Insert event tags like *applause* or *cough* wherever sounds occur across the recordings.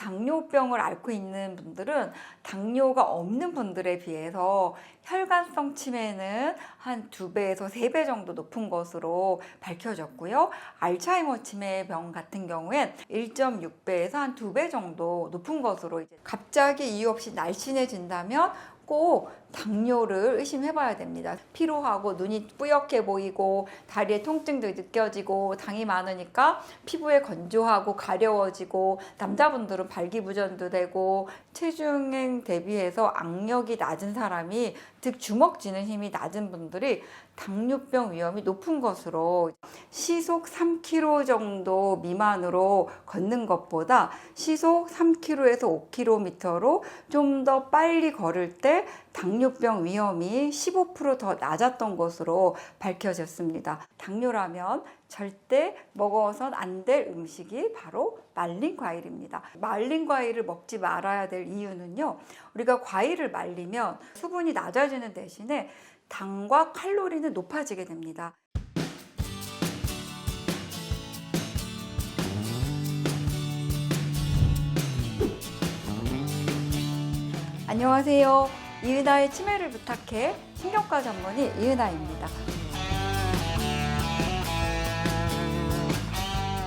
당뇨병을 앓고 있는 분들은 당뇨가 없는 분들에 비해서 혈관성 치매는 한 두 배에서 세 배 정도 높은 것으로 밝혀졌고요. 알츠하이머 치매병 같은 경우엔 1.6배에서 한 두 배 정도 높은 것으로 이제 갑자기 이유 없이 날씬해진다면 꼭 당뇨를 의심해 봐야 됩니다. 피로하고 눈이 뿌옇게 보이고 다리에 통증도 느껴지고 당이 많으니까 피부에 건조하고 가려워지고 남자분들은 발기부전도 되고 체중에 대비해서 악력이 낮은 사람이 즉 주먹 쥐는 힘이 낮은 분들이 당뇨병 위험이 높은 것으로 시속 3km 정도 미만으로 걷는 것보다 시속 3km에서 5km로 좀 더 빨리 걸을 때 당뇨 병 위험이 15%더 낮았던 것으로 밝혀졌습니다. 당뇨라면 절대 먹어선 안 될 음식이 바로 말린 과일입니다. 말린 과일을 먹지 말아야 될 이유는요. 우리가 과일을 말리면 수분이 낮아지는 대신에 당과 칼로리는 높아지게 됩니다. 안녕하세요. 이은아의 치매를 부탁해 신경과 전문의 이은아입니다.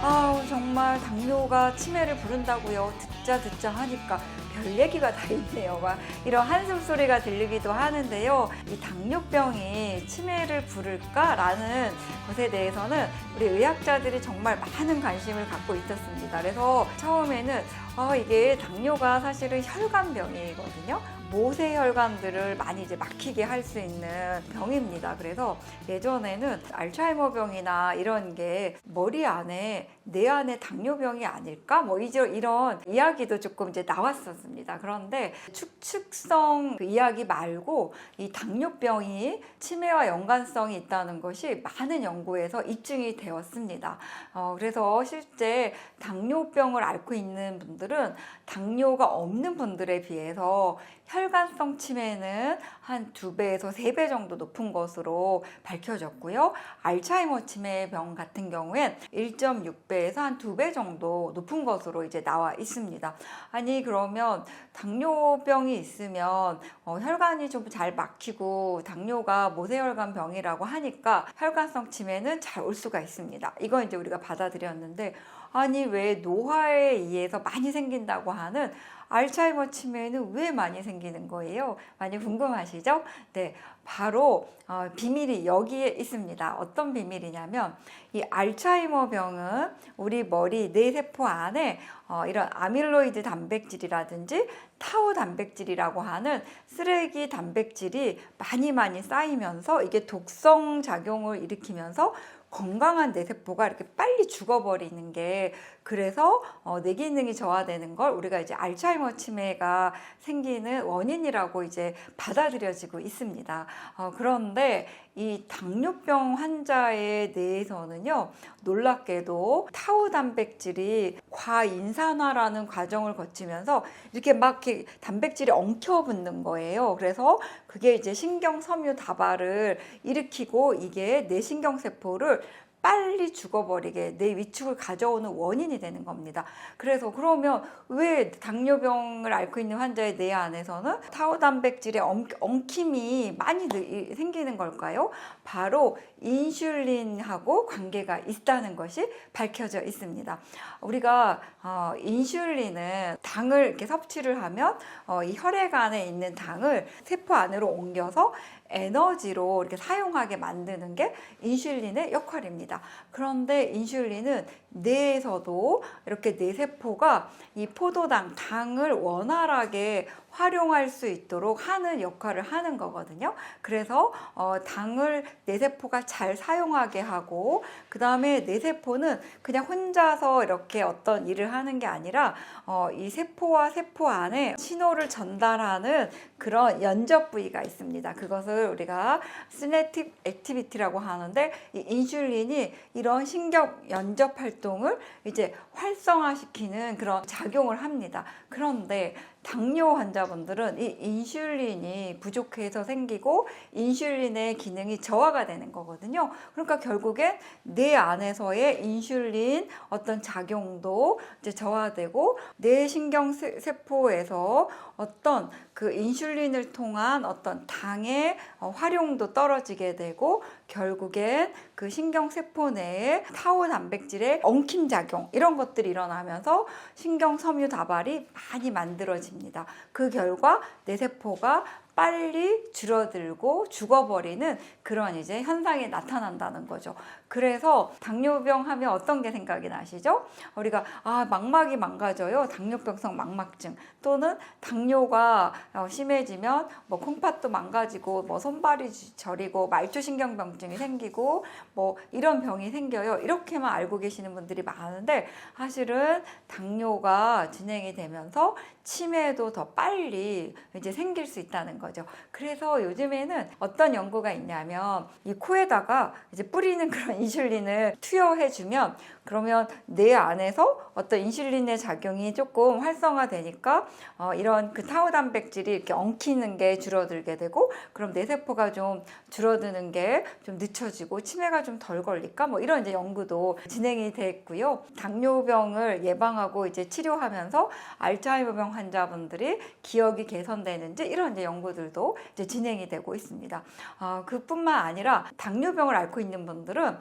아우 정말 당뇨가 치매를 부른다고요. 듣자 듣자 하니까 별 얘기가 다 있네요. 막 이런 한숨 소리가 들리기도 하는데요. 이 당뇨병이 치매를 부를까라는 것에 대해서는 우리 의학자들이 정말 많은 관심을 갖고 있었습니다. 그래서 처음에는 아, 이게 당뇨가 사실은 혈관병이거든요. 모세 혈관들을 많이 이제 막히게 할 수 있는 병입니다. 그래서 예전에는 알츠하이머병이나 이런 게 머리 안에 내 안에 당뇨병이 아닐까? 뭐 이제 이런 이야기도 조금 이제 나왔었습니다. 그런데 축축성 그 이야기 말고 이 당뇨병이 치매와 연관성이 있다는 것이 많은 연구에서 입증이 되었습니다. 어, 그래서 실제 당뇨병을 앓고 있는 분들은 당뇨가 없는 분들에 비해서 혈관성 치매는 한 두 배에서 세 배 정도 높은 것으로 밝혀졌고요. 알츠하이머 치매병 같은 경우엔 1.6배에서 한 두 배 정도 높은 것으로 이제 나와 있습니다. 아니 그러면 당뇨병이 있으면 어, 혈관이 좀 잘 막히고 당뇨가 모세혈관 병이라고 하니까 혈관성 치매는 잘 올 수가 있습니다. 이건 이제 우리가 받아들였는데 아니 왜 노화에 의해서 많이 생긴다고 하는 알츠하이머 치매는 왜 많이 생기는 거예요? 많이 궁금하시죠? 네, 바로 어, 비밀이 여기에 있습니다. 어떤 비밀이냐면 이 알츠하이머 병은 우리 머리 뇌세포 안에 어, 이런 아밀로이드 단백질이라든지 타우 단백질이라고 하는 쓰레기 단백질이 많이 많이 쌓이면서 이게 독성 작용을 일으키면서 건강한 뇌세포가 이렇게 빨리 죽어버리는 게 그래서 어, 뇌 기능이 저하되는 걸 우리가 이제 알츠하이머 치매가 생기는 원인이라고 이제 받아들여지고 있습니다. 어, 그런데 이 당뇨병 환자의 뇌에서는요 놀랍게도 타우 단백질이 과인산화라는 과정을 거치면서 이렇게 막 이렇게 단백질이 엉켜 붙는 거예요. 그래서 그게 이제 신경 섬유 다발을 일으키고 이게 뇌신경 세포를 빨리 죽어버리게 내 위축을 가져오는 원인이 되는 겁니다. 그래서 그러면 왜 당뇨병을 앓고 있는 환자의 뇌 안에서는 타우 단백질의 엉, 엉킴이 많이 늘- 생기는 걸까요? 바로 인슐린하고 관계가 있다는 것이 밝혀져 있습니다. 우리가 어, 인슐린은 당을 이렇게 섭취를 하면 어, 이 혈액 안에 있는 당을 세포 안으로 옮겨서 에너지로 이렇게 사용하게 만드는 게 인슐린의 역할입니다. 그런데 인슐린은 뇌에서도 이렇게 뇌세포가 이 포도당, 당을 원활하게 활용할 수 있도록 하는 역할을 하는 거거든요. 그래서 어, 당을 뇌세포가 잘 사용하게 하고 그 다음에 뇌세포는 그냥 혼자서 이렇게 어떤 일을 하는 게 아니라 어, 이 세포와 세포 안에 신호를 전달하는 그런 연접 부위가 있습니다. 그것을 것을 우리가 시네틱 액티비티라고 하는데 이 인슐린이 이런 신경 연접 활동을 이제 활성화시키는 그런 작용을 합니다. 그런데 당뇨 환자분들은 이 인슐린이 부족해서 생기고 인슐린의 기능이 저하가 되는 거거든요. 그러니까 결국엔 뇌 안에서의 인슐린 어떤 작용도 이제 저하되고 뇌 신경 세- 세포에서 어떤 그 인슐린을 통한 어떤 당의 어, 활용도 떨어지게 되고 결국엔 그 신경 세포 내에 타우 단백질의 엉킴 작용 이런 것들이 일어나면서 신경 섬유 다발이 많이 만들어집니다. 그 결과 뇌 세포가 빨리 줄어들고 죽어버리는 그런 이제 현상이 나타난다는 거죠. 그래서 당뇨병 하면 어떤 게 생각이 나시죠? 우리가 아 망막이 망가져요. 당뇨병성 망막증 또는 당뇨가 어, 심해지면 뭐 콩팥도 망가지고 뭐 손발이 지- 저리고 말초신경병증이 생기고 뭐 이런 병이 생겨요. 이렇게만 알고 계시는 분들이 많은데 사실은 당뇨가 진행이 되면서 치매도 더 빨리 이제 생길 수 있다는 거죠. 그래서 요즘에는 어떤 연구가 있냐면 이 코에다가 이제 뿌리는 그런 인슐린을 투여해주면 그러면 뇌 안에서 어떤 인슐린의 작용이 조금 활성화되니까 어, 이런 그 타우 단백질이 이렇게 엉키는 게 줄어들게 되고 그럼 뇌 세포가 좀 줄어드는 게 좀 늦춰지고 치매가 좀 덜 걸릴까 뭐 이런 이제 연구도 진행이 됐고요. 당뇨병을 예방하고 이제 치료하면서 알츠하이머병 환자분들이 기억이 개선되는지 이런 이제 연구들도 이제 진행이 되고 있습니다. 어, 그뿐만 아니라 당뇨병을 앓고 있는 분들은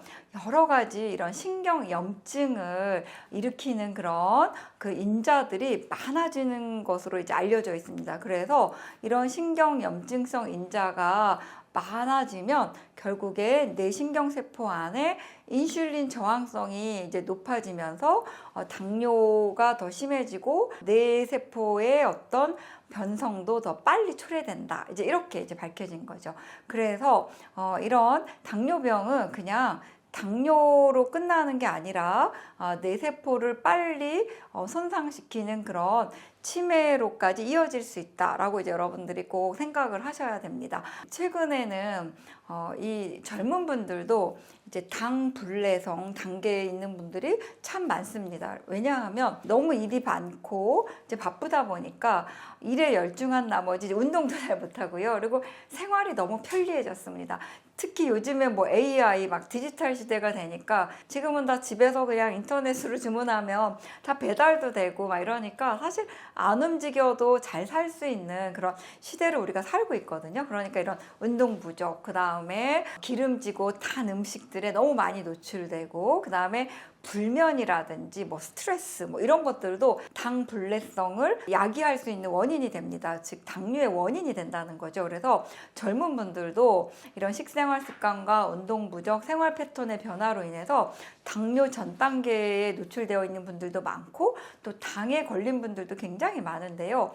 여러 가지 이런 신경 염 증을 일으키는 그런 그 인자들이 많아지는 것으로 이제 알려져 있습니다. 그래서 이런 신경 염증성 인자가 많아지면 결국에 뇌 신경세포 안에 인슐린 저항성이 이제 높아지면서 어, 당뇨가 더 심해지고 뇌 세포의 어떤 변성도 더 빨리 초래된다. 이제 이렇게 이제 밝혀진 거죠. 그래서 어, 이런 당뇨병은 그냥 당뇨로 끝나는 게 아니라 어, 뇌 세포를 빨리 어, 손상시키는 그런 치매로까지 이어질 수 있다라고 이제 여러분들이 꼭 생각을 하셔야 됩니다. 최근에는 어, 이 젊은 분들도 이제 당 불내성 단계에 있는 분들이 참 많습니다. 왜냐하면 너무 일이 많고 이제 바쁘다 보니까 일에 열중한 나머지 운동도 잘 못하고요. 그리고 생활이 너무 편리해졌습니다. 특히 요즘에 뭐 AI 막 디지털 시대가 되니까 지금은 다 집에서 그냥 인터넷으로 주문하면 다 배달도 되고 막 이러니까 사실 안 움직여도 잘 살 수 있는 그런 시대를 우리가 살고 있거든요. 그러니까 이런 운동 부족, 그 다음에 기름지고 탄 음식들에 너무 많이 노출되고, 그 다음에 불면이라든지 뭐 스트레스 뭐 이런 것들도 당 불내성을 야기할 수 있는 원인이 됩니다. 즉 당뇨의 원인이 된다는 거죠. 그래서 젊은 분들도 이런 식생활 습관과 운동 부족, 생활 패턴의 변화로 인해서 당뇨 전 단계에 노출되어 있는 분들도 많고 또 당에 걸린 분들도 굉장히 많은데요.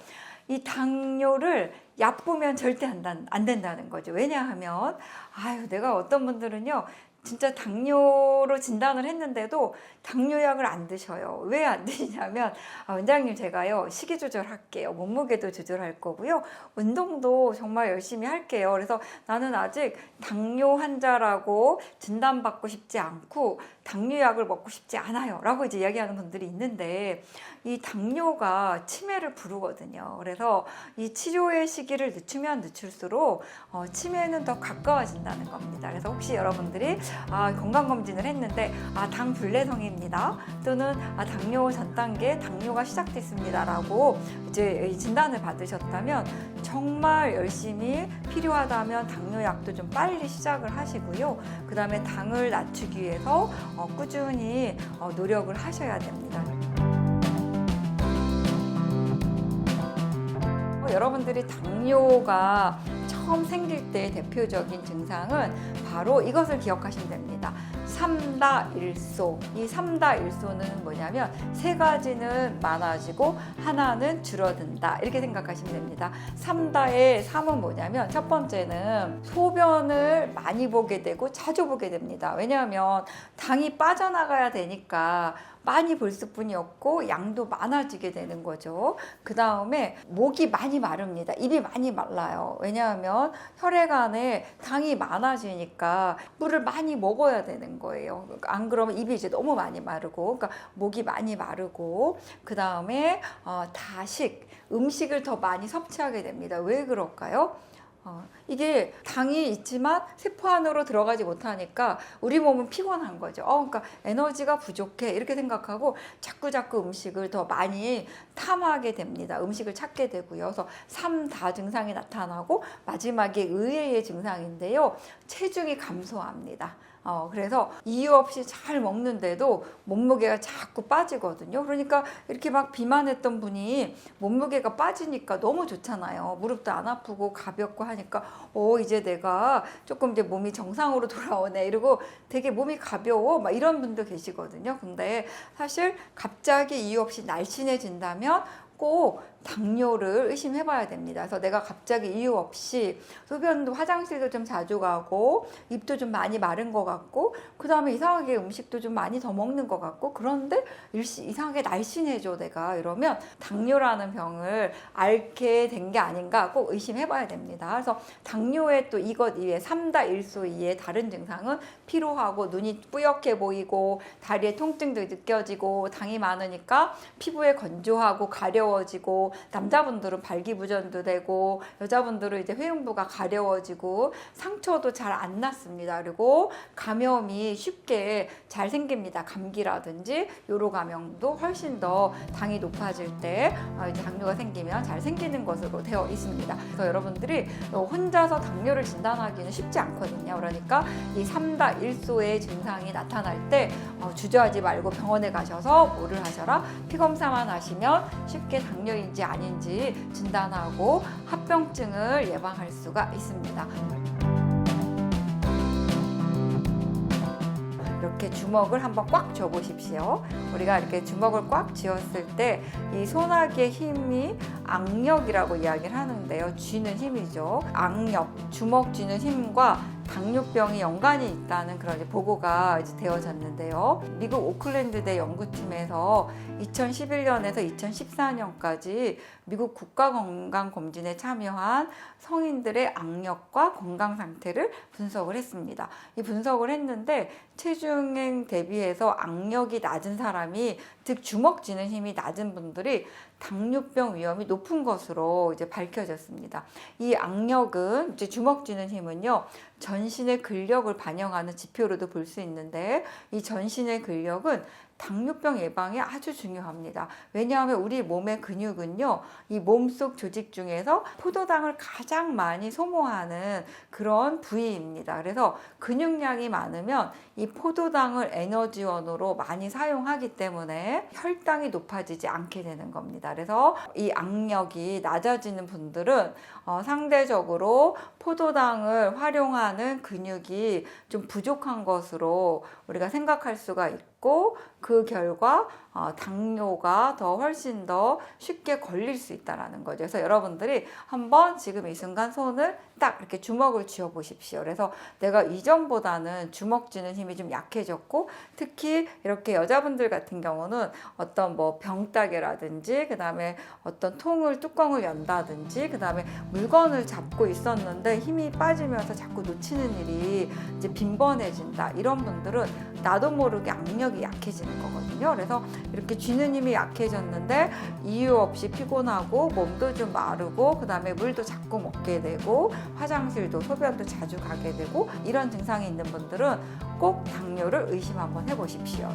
이 당뇨를 얕보면 절대 안, 단- 안 된다는 거죠. 왜냐하면 아유 내가 어떤 분들은요 진짜 당뇨로 진단을 했는데도 당뇨약을 안 드셔요. 왜 안 드시냐면 아, 원장님 제가요 식이 조절할게요. 몸무게도 조절할 거고요. 운동도 정말 열심히 할게요. 그래서 나는 아직 당뇨 환자라고 진단받고 싶지 않고 당뇨약을 먹고 싶지 않아요. 라고 이제 이야기하는 분들이 있는데 이 당뇨가 치매를 부르거든요. 그래서 이 치료의 시기를 늦추면 늦출수록 어, 치매는 더 가까워진다는 겁니다. 그래서 혹시 여러분들이 아, 건강검진을 했는데 아, 당 불내성입니다. 또는 아, 당뇨 전 단계 당뇨가 시작됐습니다라고 이제 이 진단을 받으셨다면 정말 열심히 필요하다면 당뇨약도 좀 빨리 시작을 하시고요. 그 다음에 당을 낮추기 위해서 어, 꾸준히 어, 노력을 하셔야 됩니다. 여러분들이 당뇨가 처음 생길 때 대표적인 증상은 바로 이것을 기억하시면 됩니다. 삼다일소. 이 삼다일소는 뭐냐면 세 가지는 많아지고 하나는 줄어든다. 이렇게 생각하시면 됩니다. 삼다의 삼은 뭐냐면 첫 번째는 소변을 많이 보게 되고 자주 보게 됩니다. 왜냐하면 당이 빠져나가야 되니까 많이 볼 수뿐이었고 양도 많아지게 되는 거죠. 그 다음에 목이 많이 마릅니다. 입이 많이 말라요. 왜냐하면 혈액 안에 당이 많아지니까 물을 많이 먹어야 되는 거예요. 안 그러면 입이 이제 너무 많이 마르고, 그러니까 목이 많이 마르고, 그 다음에 어, 다식 음식을 더 많이 섭취하게 됩니다. 왜 그럴까요? 어, 이게 당이 있지만 세포 안으로 들어가지 못하니까 우리 몸은 피곤한 거죠. 어, 그러니까 에너지가 부족해 이렇게 생각하고 자꾸 자꾸 음식을 더 많이 탐하게 됩니다. 음식을 찾게 되고요. 그래서 삼다 증상이 나타나고 마지막에 의외의 증상인데요. 체중이 감소합니다. 어, 그래서 이유 없이 잘 먹는데도 몸무게가 자꾸 빠지거든요. 그러니까 이렇게 막 비만했던 분이 몸무게가 빠지니까 너무 좋잖아요. 무릎도 안 아프고 가볍고 하니까, 어, 이제 내가 조금 이제 몸이 정상으로 *laughs* 돌아오네. 이러고 되게 몸이 가벼워. 막 이런 분도 계시거든요. 근데 사실 갑자기 이유 없이 날씬해진다면 꼭 당뇨를 의심해 봐야 됩니다. 그래서 내가 갑자기 이유 없이 소변도 화장실도 좀 자주 가고 입도 좀 많이 마른 것 같고 그 다음에 이상하게 음식도 좀 많이 더 먹는 것 같고 그런데 일시 이상하게 날씬해져 내가 이러면 당뇨라는 병을 앓게 된 게 아닌가 꼭 의심해 봐야 됩니다. 그래서 당뇨의 또 이것 이외에 삼다일소 이외에 다른 증상은 피로하고 눈이 뿌옇게 보이고 다리에 통증도 느껴지고 당이 많으니까 피부에 건조하고 가려워지고 남자분들은 발기부전도 되고 여자분들은 이제 회음부가 가려워지고 상처도 잘 안 났습니다. 그리고 감염이 쉽게 잘 생깁니다. 감기라든지 요로 감염도 훨씬 더 당이 높아질 때 어, 당뇨가 생기면 잘 생기는 것으로 되어 있습니다. 그래서 여러분들이 혼자서 당뇨를 진단하기는 쉽지 않거든요. 그러니까 이 삼다 일소의 증상이 나타날 때 어, 주저하지 말고 병원에 가셔서 뭐를 하셔라 피 검사만 하시면 쉽게 당뇨인지 아닌지 진단하고 합병증을 예방할 수가 있습니다. 이렇게 주먹을 한번 꽉 쥐어보십시오. 우리가 이렇게 주먹을 꽉 쥐었을 때 이 소나기의 힘이 악력이라고 이야기를 하는데요. 쥐는 힘이죠. 악력, 주먹 쥐는 힘과 당뇨병이 연관이 있다는 그런 보고가 이제 되어졌는데요. 미국 오클랜드대 연구팀에서 2011년에서 2014년까지 미국 국가건강검진에 참여한 성인들의 악력과 건강 상태를 분석을 했습니다. 이 분석을 했는데 체중 대비해서 악력이 낮은 사람이 즉 주먹 쥐는 힘이 낮은 분들이 당뇨병 위험이 높은 것으로 이제 밝혀졌습니다. 이 악력은 이제 주먹 쥐는 힘은요 전신의 근력을 반영하는 지표로도 볼 수 있는데 이 전신의 근력은 당뇨병 예방에 아주 중요합니다. 왜냐하면 우리 몸의 근육은요, 이 몸속 조직 중에서 포도당을 가장 많이 소모하는 그런 부위입니다. 그래서 근육량이 많으면 이 포도당을 에너지원으로 많이 사용하기 때문에 혈당이 높아지지 않게 되는 겁니다. 그래서 이 악력이 낮아지는 분들은 어, 상대적으로 포도당을 활용하는 근육이 좀 부족한 것으로 우리가 생각할 수가 있고 그 결과 어, 당뇨가 더 훨씬 더 쉽게 걸릴 수 있다라는 거죠. 그래서 여러분들이 한번 지금 이 순간 손을 딱 이렇게 주먹을 쥐어 보십시오. 그래서 내가 이전보다는 주먹 쥐는 힘이 좀 약해졌고 특히 이렇게 여자분들 같은 경우는 어떤 뭐 병따개라든지 그다음에 어떤 통을 뚜껑을 연다든지 그다음에 물건을 잡고 있었는데 힘이 빠지면서 자꾸 놓치는 일이 이제 빈번해진다. 이런 분들은 나도 모르게 악력이 약해지는 거거든요. 그래서 이렇게 쥐는 힘이 약해졌는데 이유 없이 피곤하고 몸도 좀 마르고 그다음에 물도 자꾸 먹게 되고 화장실도 소변도 자주 가게 되고 이런 증상이 있는 분들은 꼭 당뇨를 의심 한번 해보십시오.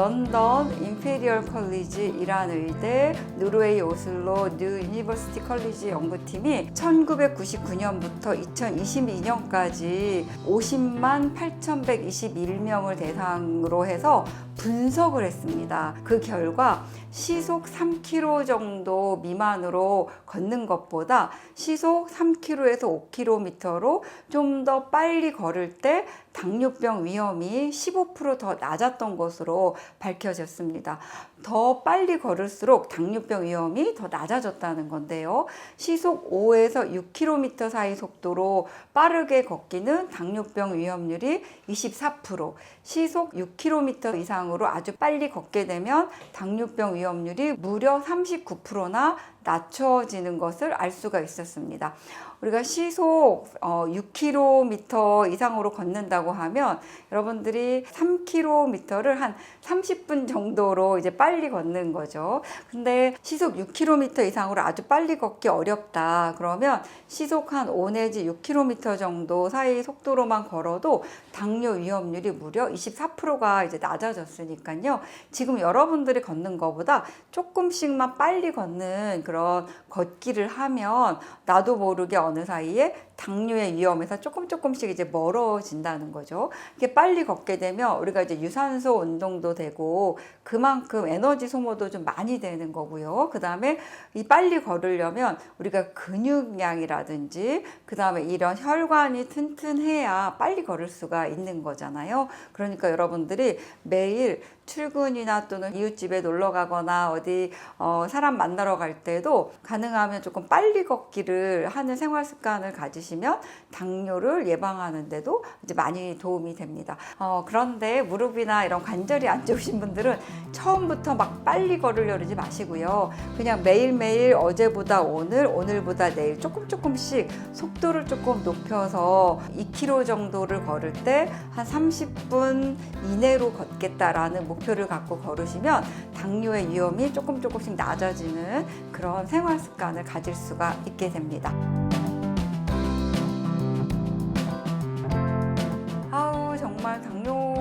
런던 임페리얼 컬리지 이란 의대, 노르웨이 오슬로 뉴 유니버시티 컬리지 연구팀이 1999년부터 2022년까지 50만 8,121명을 대상으로 해서 분석을 했습니다. 그 결과 시속 3km 정도 미만으로 걷는 것보다 시속 3km에서 5km로 좀 더 빨리 걸을 때 당뇨병 위험이 15%더 낮았던 것으로 밝혀졌습니다. 더 빨리 걸을수록 당뇨병 위험이 더 낮아졌다는 건데요. 시속 5에서 6km 사이 속도로 빠르게 걷기는 당뇨병 위험률이 24%, 시속 6km 이상으로 아주 빨리 걷게 되면 당뇨병 위험률이 무려 39%나 낮춰지는 것을 알 수가 있었습니다. 우리가 시속 어, 6km 이상으로 걷는다고 하면 여러분들이 3km를 한 30분 정도로 이제 빨리 걷는 거죠. 근데 시속 6km 이상으로 아주 빨리 걷기 어렵다. 그러면 시속 한 5 내지 6km 정도 사이 속도로만 걸어도 당뇨 위험률이 무려 24%가 이제 낮아졌으니까요. 지금 여러분들이 걷는 것보다 조금씩만 빨리 걷는 그런 걷기를 하면 나도 모르게 어느 사이에 당뇨의 위험에서 조금 조금씩 이제 멀어진다는 거죠. 이게 빨리 걷게 되면 우리가 이제 유산소 운동도 되고 그만큼 에너지 소모도 좀 많이 되는 거고요. 그 다음에 이 빨리 걸으려면 우리가 근육량이라든지 그 다음에 이런 혈관이 튼튼해야 빨리 걸을 수가 있는 거잖아요. 그러니까 여러분들이 매일 출근이나 또는 이웃집에 놀러 가거나 어디 어, 사람 만나러 갈 때도 가능하면 조금 빨리 걷기를 하는 생활 습관을 가지시 면 당뇨를 예방하는데도 이제 많이 도움이 됩니다. 어, 그런데 무릎이나 이런 관절이 안 좋으신 분들은 처음부터 막 빨리 걸으려 그러지 마시고요. 그냥 매일매일 어제보다 오늘, 오늘보다 내일 조금 조금씩 속도를 조금 높여서 2km 정도를 걸을 때 한 30분 이내로 걷겠다라는 목표를 갖고 걸으시면 당뇨의 위험이 조금 조금씩 낮아지는 그런 생활 습관을 가질 수가 있게 됩니다.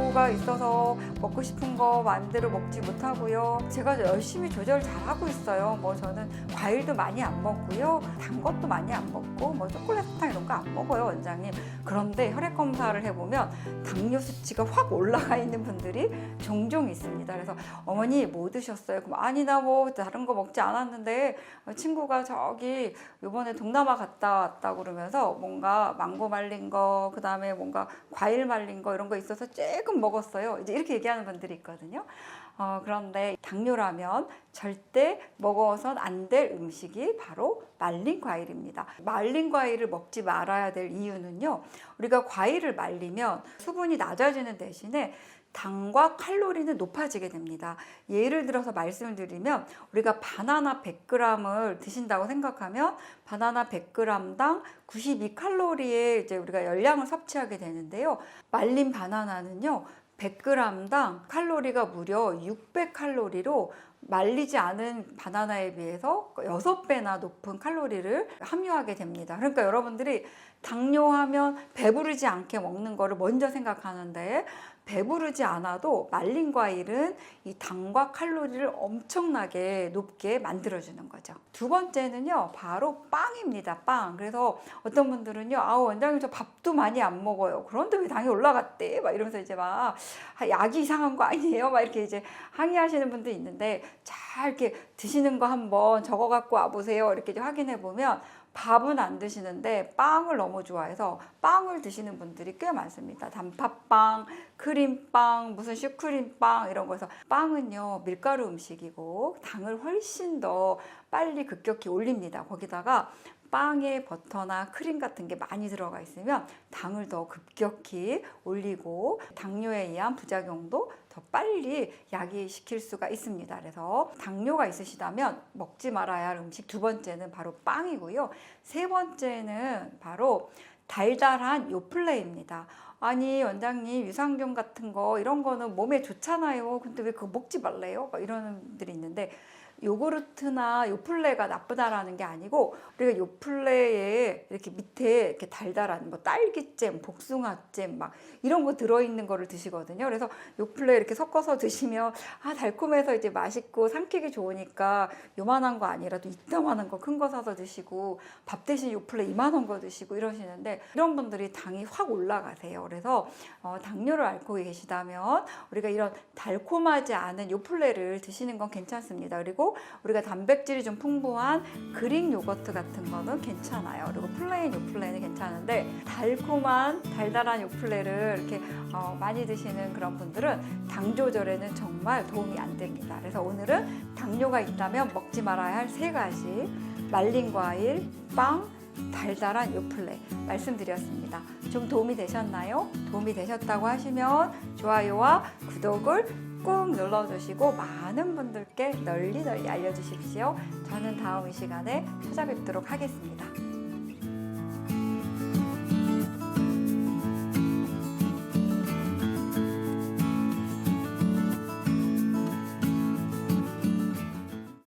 당뇨가 있어서 먹고 싶은 거 마음대로 먹지 못하고요. 제가 열심히 조절 잘 하고 있어요. 뭐 저는 과일도 많이 안 먹고요. 단 것도 많이 안 먹고 뭐 초콜릿 사탕 이런 거 안 먹어요, 원장님. 그런데 혈액 검사를 해보면 당뇨 수치가 확 올라가 있는 분들이 종종 있습니다. 그래서 어머니 뭐 드셨어요? 그럼 아니 나 뭐 다른 거 먹지 않았는데 친구가 저기 요번에 동남아 갔다 왔다 그러면서 뭔가 망고 말린 거 그다음에 뭔가 과일 말린 거 이런 거 있어서 조금 먹었어요. 이제 이렇게 얘기하는 분들이 있거든요. 어, 그런데 당뇨라면 절대 먹어선 안 될 음식이 바로 말린 과일입니다. 말린 과일을 먹지 말아야 될 이유는요. 우리가 과일을 말리면 수분이 낮아지는 대신에 당과 칼로리는 높아지게 됩니다. 예를 들어서 말씀을 드리면 우리가 바나나 100g을 드신다고 생각하면 바나나 100g당 92칼로리의 이제 우리가 열량을 섭취하게 되는데요. 말린 바나나는요. 100g당 칼로리가 무려 600칼로리로 말리지 않은 바나나에 비해서 6배나 높은 칼로리를 함유하게 됩니다. 그러니까 여러분들이 당뇨하면 배부르지 않게 먹는 거를 먼저 생각하는데 배부르지 않아도 말린 과일은 이 당과 칼로리를 엄청나게 높게 만들어주는 거죠. 두 번째는요, 바로 빵입니다. 빵. 그래서 어떤 분들은요, 아우, 원장님 저 밥도 많이 안 먹어요. 그런데 왜 당이 올라갔대? 막 이러면서 이제 막 아, 약이 이상한 거 아니에요? 막 이렇게 이제 항의하시는 분도 있는데 잘 이렇게 드시는 거 한번 적어 갖고 와보세요. 이렇게 확인해 보면 밥은 안 드시는데 빵을 너무 좋아해서 빵을 드시는 분들이 꽤 많습니다. 단팥빵, 크림빵, 무슨 슈크림빵 이런 거에서 빵은요 밀가루 음식이고 당을 훨씬 더 빨리 급격히 올립니다. 거기다가 빵에 버터나 크림 같은 게 많이 들어가 있으면 당을 더 급격히 올리고 당뇨에 의한 부작용도 더 빨리 야기시킬 수가 있습니다. 그래서 당뇨가 있으시다면 먹지 말아야 할 음식 두 번째는 바로 빵이고요. 세 번째는 바로 달달한 요플레입니다. 아니 원장님 유산균 같은 거 이런 거는 몸에 좋잖아요. 근데 왜 그거 먹지 말래요? 막 이러는 분들이 있는데 요구르트나 요플레가 나쁘다라는 게 아니고 우리가 요플레에 이렇게 밑에 이렇게 달달한 뭐 딸기잼, 복숭아잼 막 이런 거 들어있는 거를 드시거든요. 그래서 요플레 이렇게 섞어서 드시면 아 달콤해서 이제 맛있고 삼키기 좋으니까 요만한 거 아니라도 이따만한 거 큰 거 사서 드시고 밥 대신 요플레 이만한 거 드시고 이러시는데 이런 분들이 당이 확 올라가세요. 그래서 어, 당뇨를 앓고 계시다면 우리가 이런 달콤하지 않은 요플레를 드시는 건 괜찮습니다. 그리고 우리가 단백질이 좀 풍부한 그릭 요거트 같은 거는 괜찮아요. 그리고 플레인 요플레는 괜찮은데 달콤한 달달한 요플레를 이렇게 어, 많이 드시는 그런 분들은 당 조절에는 정말 도움이 안 됩니다. 그래서 오늘은 당뇨가 있다면 먹지 말아야 할 세 가지 말린 과일, 빵, 달달한 요플레 말씀드렸습니다. 좀 도움이 되셨나요? 도움이 되셨다고 하시면 좋아요와 구독을 꾹 눌러주시고 많은 분들께 널리 널리 알려주십시오. 저는 다음 이 시간에 찾아뵙도록 하겠습니다.